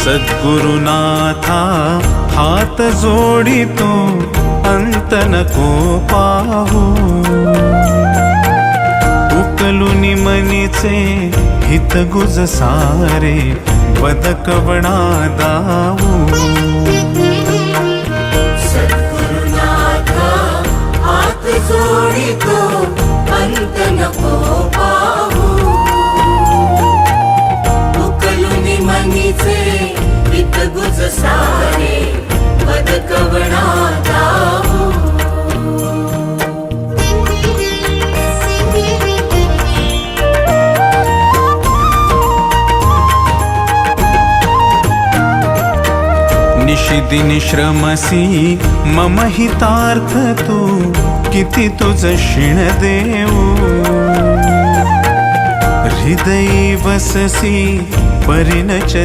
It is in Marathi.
सद्गुरुनाथा हात जोडितो अंत नको पाहू. उकलुनी मनीचे हित गुज सारे बदकवणा दाऊ. निशिदिनी श्रमसी मम हितार्थ तू किती तुझ शिण देऊ. हृदयी वससी परिणच